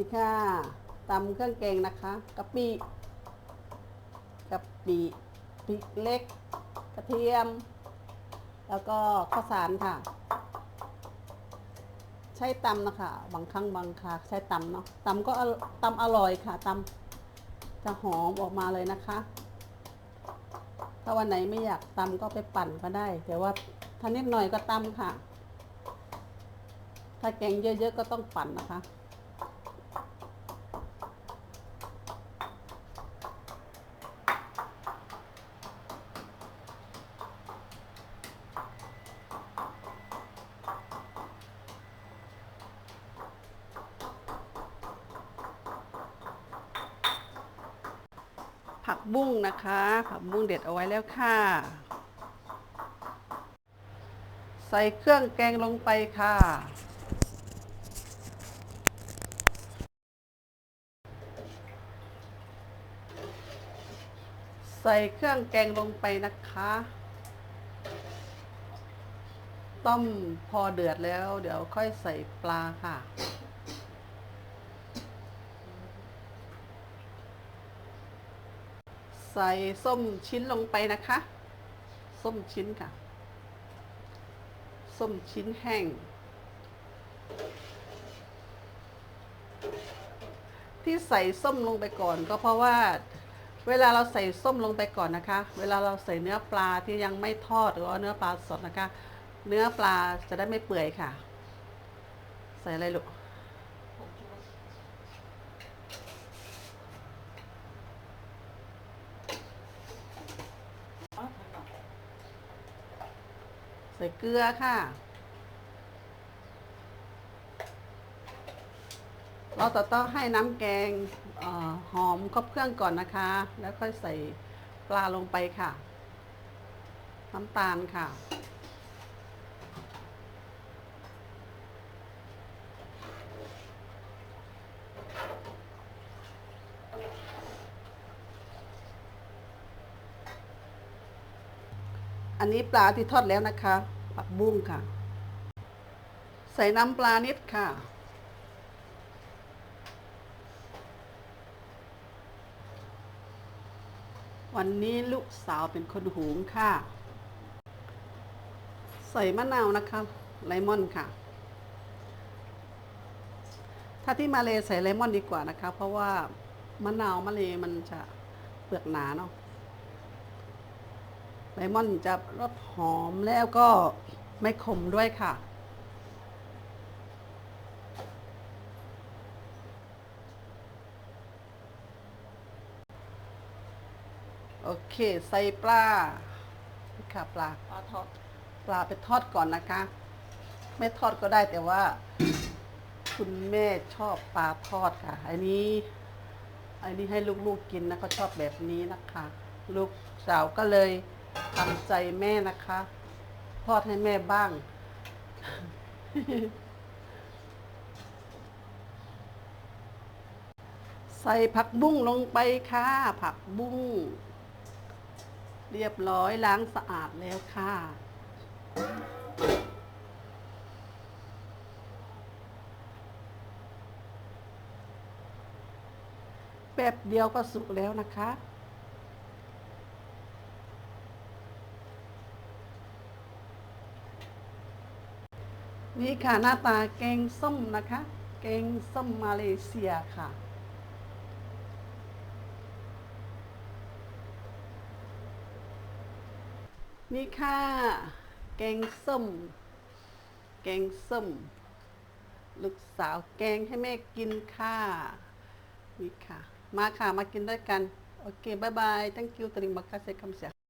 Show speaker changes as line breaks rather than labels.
นี่ค่ะตำเครื่องแกงนะคะกะปิกะปิพริกเล็ก กระเทียม แล้วก็ข้าวสารค่ะ ใช้ตำนะคะ บางครั้งบางคราใช้ตำเนาะตำก็ตำอร่อยค่ะตำจะหอมออกมาเลยนะคะ ถ้าวันไหนไม่อยากตำก็ไปปั่นก็ได้ แต่ว่าถ้านิดหน่อยก็ตำค่ะ ถ้าแกงเยอะๆก็ต้องปั่นนะคะ ผักบุ้งนะคะ ผักบุ้งเด็ดเอาไว้แล้วค่ะ ใส่เครื่องแกงลงไปค่ะ ใส่เครื่องแกงลงไปนะคะ ต้มพอเดือดแล้ว เดี๋ยวค่อยใส่ปลาค่ะ ใส่ส้มชิ้นลงไปนะคะ ส้มชิ้นค่ะ ส้มชิ้นแห้ง ที่ใส่ส้มลงไปก่อนก็เพราะว่าเวลาเราใส่ส้มลงไปก่อนนะคะ เวลาเราใส่เนื้อปลาที่ยังไม่ทอดหรือว่าเนื้อปลาสดนะคะ เนื้อปลาจะได้ไม่เปื่อยค่ะ ใส่อะไรลูก ใส่เกลือค่ะ เราจะต้องให้น้ำแกงออหอมครบเครื่องก่อนนะคะ แล้วค่อยใส่ปลาลงไปค่ะ น้ำตาลค่ะ อันนี้ปลาที่ทอดแล้วนะคะผักบุ้งค่ะ ใส่น้ำปลานิดค่ะ วันนี้ลูกสาวเป็นคนหุงค่ะ ใส่มะนาวนะคะไลมอนค่ะ ถ้าที่มาเลใส่ไลมอนดีกว่านะคะ เพราะว่ามะนาวมะเลมันจะเปลือกหนาเนาะ ไลมอนจะรสหอมแล้วก็ไม่ขมด้วยค่ะ โอเค ใส่ปลานี่ค่ะปลา
ปลาทอด
ปลาไปทอดก่อนนะคะ ไม่ทอดก็ได้แต่ว่า คุณแม่ชอบปลาทอดค่ะ อันนี้ อันนี้ให้ลูกๆกินนะเขาชอบแบบนี้นะคะ ลูกสาวก็เลย ทำใจแม่นะคะ ทอดให้แม่บ้าง ใส่ผักบุ้งลงไปค่ะ ผักบุ้ง เรียบร้อยล้างสะอาดแล้วค่ะแป๊บเดียวก็สุกแล้วนะคะ นี่ค่ะหน้าตาแกงส้มนะคะ แกงส้มมาเลเซียค่ะ นี่ค่ะ แกงส้ม แกงส้ม ลูกสาวแกงให้แม่กินค่ะ นี่ค่ะ มาค่ะมากินด้วยกัน โอเคบายบาย thank you terima kasih kamsia